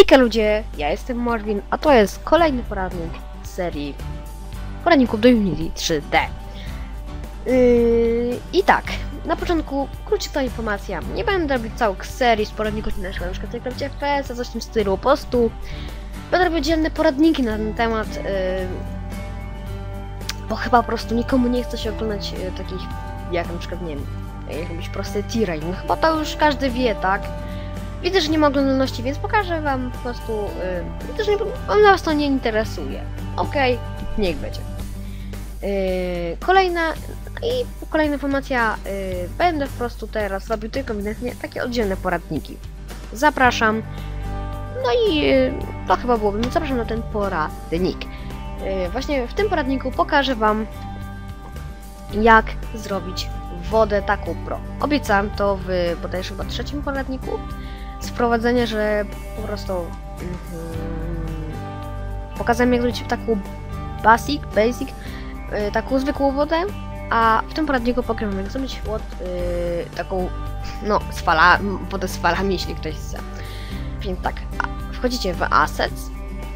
Hejka ludzie, ja jestem Marvin, a to jest kolejny poradnik serii poradników do Unity 3D. Yy, I tak, na początku króciutka informacja. Nie będę robić całych serii z poradników na przykład, na przykład prawdzie FPS, a coś w tym stylu. Po prostu będę robić dzielne poradniki na ten temat, yy, bo chyba po prostu nikomu nie chce się oglądać yy, takich, jak na przykład, nie wiem, jakieś proste terrain. No chyba to już każdy wie, tak? Widzę, że nie ma oglądalności, więc pokażę wam po prostu. Yy, widzę, że nie, on was to nie interesuje. Okej, niech będzie. Yy, kolejna i kolejna informacja. Yy, będę po prostu teraz robił tylko ewidentnie takie oddzielne poradniki. Zapraszam. No i yy, to chyba byłoby. No zapraszam na ten poradnik. Yy, właśnie w tym poradniku pokażę wam, jak zrobić wodę taką pro. Obiecałem to w bodajże chyba trzecim poradniku sprowadzenie, że po prostu mm, pokazałem jak zrobić taką basic, basic, y, taką zwykłą wodę, a w tym poradniku pokażę jak zrobić łod, y, taką, no, z fala, wodę z falami, jeśli ktoś chce. Więc tak, wchodzicie w Assets,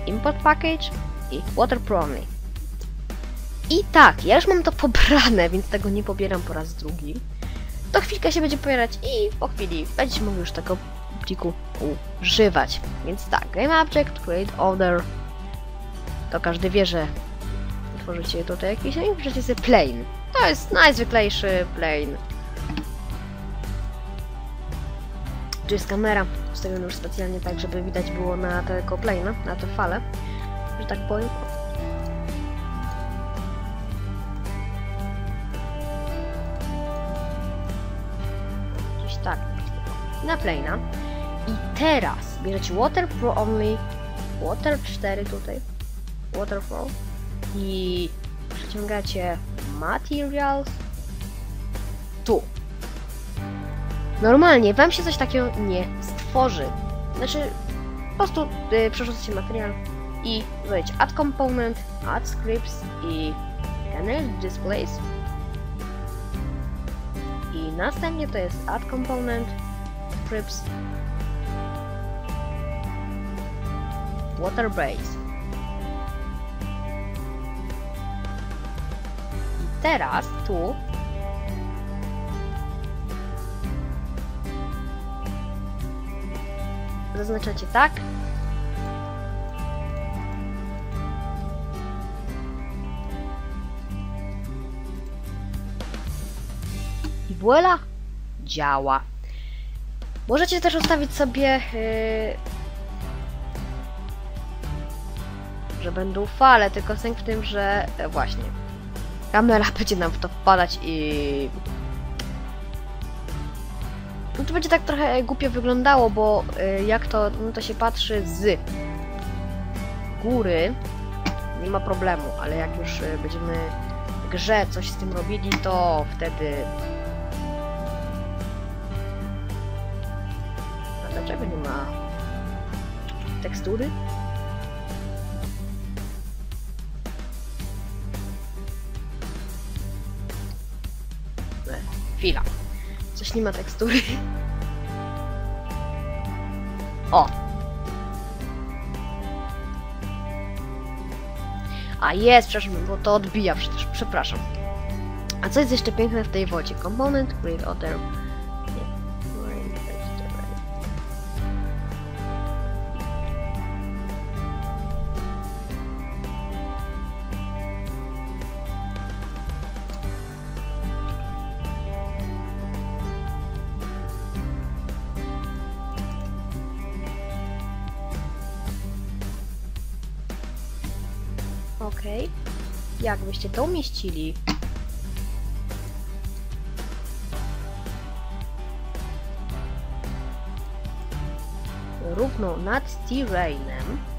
Import Package i Water Pro Only. I tak, ja już mam to pobrane, więc tego nie pobieram po raz drugi. To chwilkę się będzie pobierać i po chwili będziecie mogli już tego pliku używać. Więc tak, Game Object, Create Order. To każdy wie, że tworzycie tutaj jakiś, i piszecie sobie plane. To jest najzwyklejszy plane. Tu jest kamera, ustawiona już specjalnie tak, żeby widać było na tego plane'a, na te fale, że tak powiem. Tak na plane'a. I teraz bierzecie Water Pro Only, Water 4 tutaj, Waterfall i przyciągacie Materials tu. Normalnie wam się coś takiego nie stworzy. Znaczy, po prostu y, przerzucacie materiał i wejdź Add Component, Add Scripts i Panel Displays. I następnie to jest Add Component, Scripts, Water Base. I teraz tu zaznaczacie tak. I voila! Działa. Możecie też ustawić sobie, yy, że będą fale, tylko sęk w tym, że e, właśnie. Kamera będzie nam w to wpadać i no to będzie tak trochę głupio wyglądało, bo y, jak to, no to się patrzy z góry, nie ma problemu, ale jak już będziemy grze coś z tym robili, to wtedy... dlaczego nie ma tekstury? E, Chwila. Coś nie ma tekstury. O! A jest, przepraszam, bo to odbija przecież, przepraszam. A co jest jeszcze piękne w tej wodzie? Component, create other... Okej. Jak byście to umieścili? Równo nad terrainem.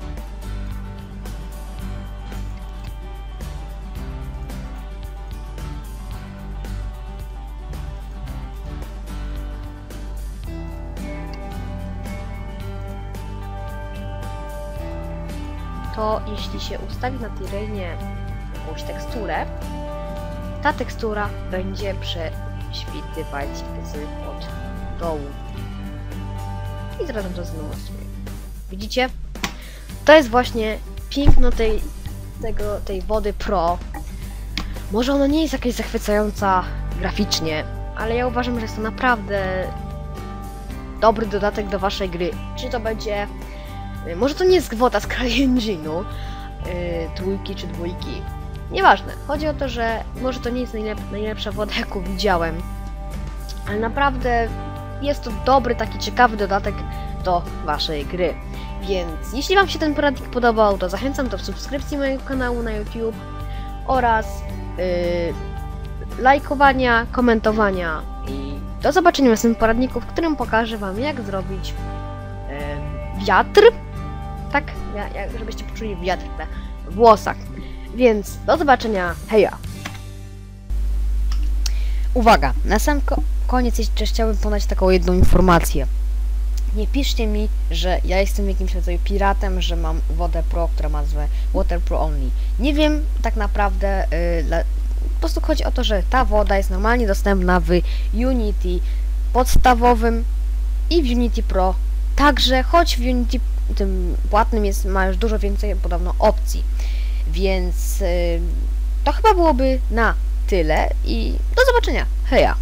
To jeśli się ustawi na terrainie jakąś teksturę, ta tekstura będzie prześwitywać z od dołu. I zaraz to zdemonstruję. Widzicie? To jest właśnie piękno tej, tego, tej wody Pro. Może ona nie jest jakaś zachwycająca graficznie, ale ja uważam, że jest to naprawdę dobry dodatek do waszej gry. Czy to będzie... y, Może to nie jest woda z CryEngine'u, yy, trójki czy dwójki. Nieważne. Chodzi o to, że może to nie jest najlep najlepsza woda, jaką widziałem, ale naprawdę jest to dobry, taki ciekawy dodatek do waszej gry. Więc jeśli wam się ten poradnik podobał, to zachęcam do subskrypcji mojego kanału na YouTube oraz yy, lajkowania, komentowania i do zobaczenia w następnym poradniku, w którym pokażę wam jak zrobić yy, wiatr, tak, żebyście poczuli wiatr we włosach. Więc do zobaczenia, heja! Uwaga, na sam ko- koniec jeszcze chciałbym podać taką jedną informację. Nie piszcie mi, że ja jestem jakimś rodzaju piratem, że mam wodę pro, która ma nazwę Water Pro Only. Nie wiem tak naprawdę, yy, dla... po prostu chodzi o to, że ta woda jest normalnie dostępna w Unity podstawowym i w Unity Pro. Także choć w Unity tym płatnym jest, ma już dużo więcej podobno opcji. Więc yy, to chyba byłoby na tyle i do zobaczenia. Heja!